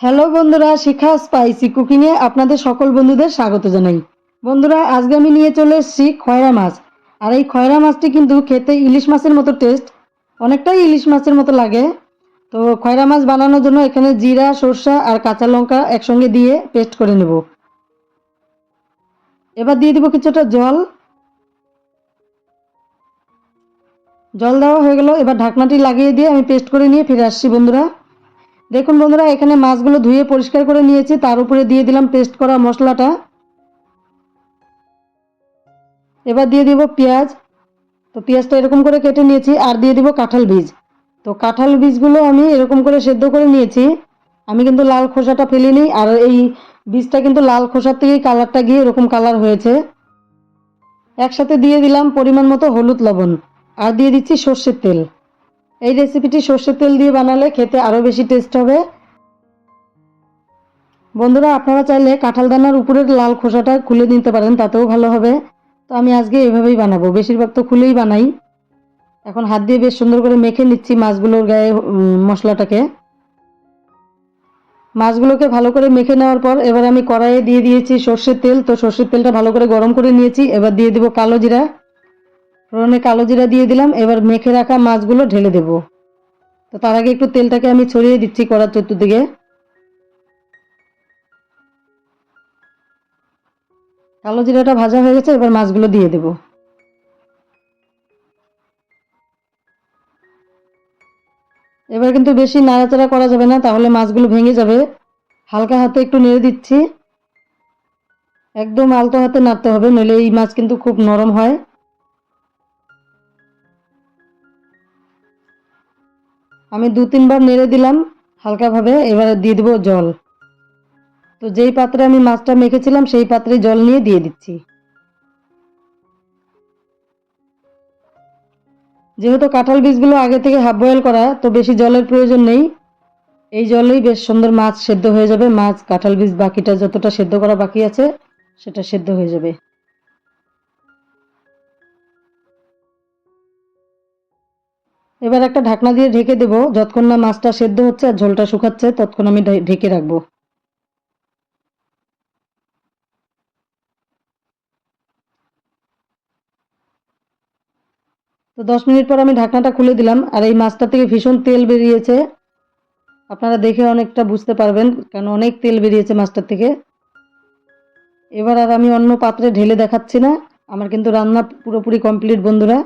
Hello বন্ধুরা, শিখা spicy কুকিংয়ে আপনাদের সকল বন্ধুদের স্বাগত জানাই। বন্ধুরা, আজকে আমি নিয়ে চলে এসেছি খয়রা মাছ। আর এই খয়রা মাছটি কিন্তু খেতে ইলিশ মাছের মতো টেস্ট অনেকটাই ইলিশ মাছের মতো লাগে। তো খয়রা মাছ বানানোর জন্য এখানে জিরা, সর্ষা আর কাঁচা লঙ্কা একসঙ্গে দিয়ে পেস্ট করে নেব। এবার দিয়ে দিব কিছুটা জল। জল দেওয়া হয়ে গেল, এবার ঢাকনাটি লাগিয়ে দিয়ে আমি পেস্ট করে নিয়ে ফিরে আসছি বন্ধুরা। দেখুন বন্ধুরা, এখানে মাছগুলো ধুয়ে পরিষ্কার করে নিয়েছি। তার উপরে দিয়ে দিলাম পেস্ট করা মশলাটা। এবার দিয়ে দিব পেঁয়াজ। তো পেঁয়াজটা এরকম করে কেটে নিয়েছি, আর দিয়ে দিব কাঁঠাল বীজ। তো কাঁঠাল বীজগুলো আমি এরকম করে সেদ্ধ করে নিয়েছি। আমি কিন্তু লাল খোসাটা ফেলিনি, আর এই বীজটা কিন্তু লাল খোসার থেকেই কালারটা গিয়ে এরকম কালার হয়েছে। একসাথে দিয়ে দিলাম পরিমাণ মতো হলুদ লবণ, আর দিয়ে দিচ্ছি সর্ষের তেল। এই রেসিপিটি সর্ষের তেল দিয়ে বানালে খেতে আরও বেশি টেস্ট হবে। বন্ধুরা, আপনারা চাইলে কাঁঠাল দানার উপরের লাল খোসাটা খুলে নিতে পারেন, তাতেও ভালো হবে। তো আমি আজকে এভাবেই বানাবো, বেশিরভাগ তো খুলেই বানাই। এখন হাত দিয়ে বেশ সুন্দর করে মেখে নিচ্ছি মাছগুলোর গায়ে মশলাটাকে। মাছগুলোকে ভালো করে মেখে নেওয়ার পর এবার আমি কড়াইয়ে দিয়ে দিয়েছি সর্ষের তেল। তো সর্ষের তেলটা ভালো করে গরম করে নিয়েছি, এবার দিয়ে দিব কালো জিরা। ফোড়নে কালো জিরা দিয়ে দিলাম, এবার মেখে রাখা মাছগুলো ঢেলে দেব। তো তার আগে একটু তেলটাকে আমি ছড়িয়ে দিচ্ছি কড়ার চতুর্দিকে। কালো জিরাটা ভাজা হয়ে গেছে, এবার মাছগুলো দিয়ে দেব। এবার কিন্তু বেশি নাড়াচাড়া করা যাবে না, তাহলে মাছগুলো ভেঙে যাবে। হালকা হাতে একটু নেড়ে দিচ্ছি। একদম আলতো হাতে নাড়তে হবে, নইলে এই মাছ কিন্তু খুব নরম হয়। আমি দু তিনবার নেড়ে দিলাম, হালকাভাবে, এবারে দিয়ে দেবো জল। তো যেই পাত্রে আমি মাছটা মেখেছিলাম, সেই পাত্রে জল নিয়ে দিয়ে দিচ্ছি। যেহেতু কাঁঠাল বীজগুলো আগে থেকে হাফ বয়েল করা, তো বেশি জলের প্রয়োজন নেই। এই জলেই বেশ সুন্দর মাছ সেদ্ধ হয়ে যাবে। মাছ, কাঁঠাল বীজ, বাকিটা যতটা সেদ্ধ করা বাকি আছে, সেটা সেদ্ধ হয়ে যাবে। এবার একটা ঢাকনা দিয়ে ঢেকে দেবো। যতক্ষণ না মাছটা সেদ্ধ হচ্ছে আর ঝোলটা শুকাচ্ছে, ততক্ষণ আমি ঢেকে রাখব। তো দশ মিনিট পর আমি ঢাকনাটা খুলে দিলাম। আর এই মাছটা থেকে ভীষণ তেল বেরিয়েছে। আপনারা দেখে অনেকটা বুঝতে পারবেন, কেন অনেক তেল বেরিয়েছে মাছটার থেকে। এবার আর আমি অন্য পাত্রে ঢেলে দেখাচ্ছি না। আমার কিন্তু রান্না পুরোপুরি কমপ্লিট, বন্ধুরা।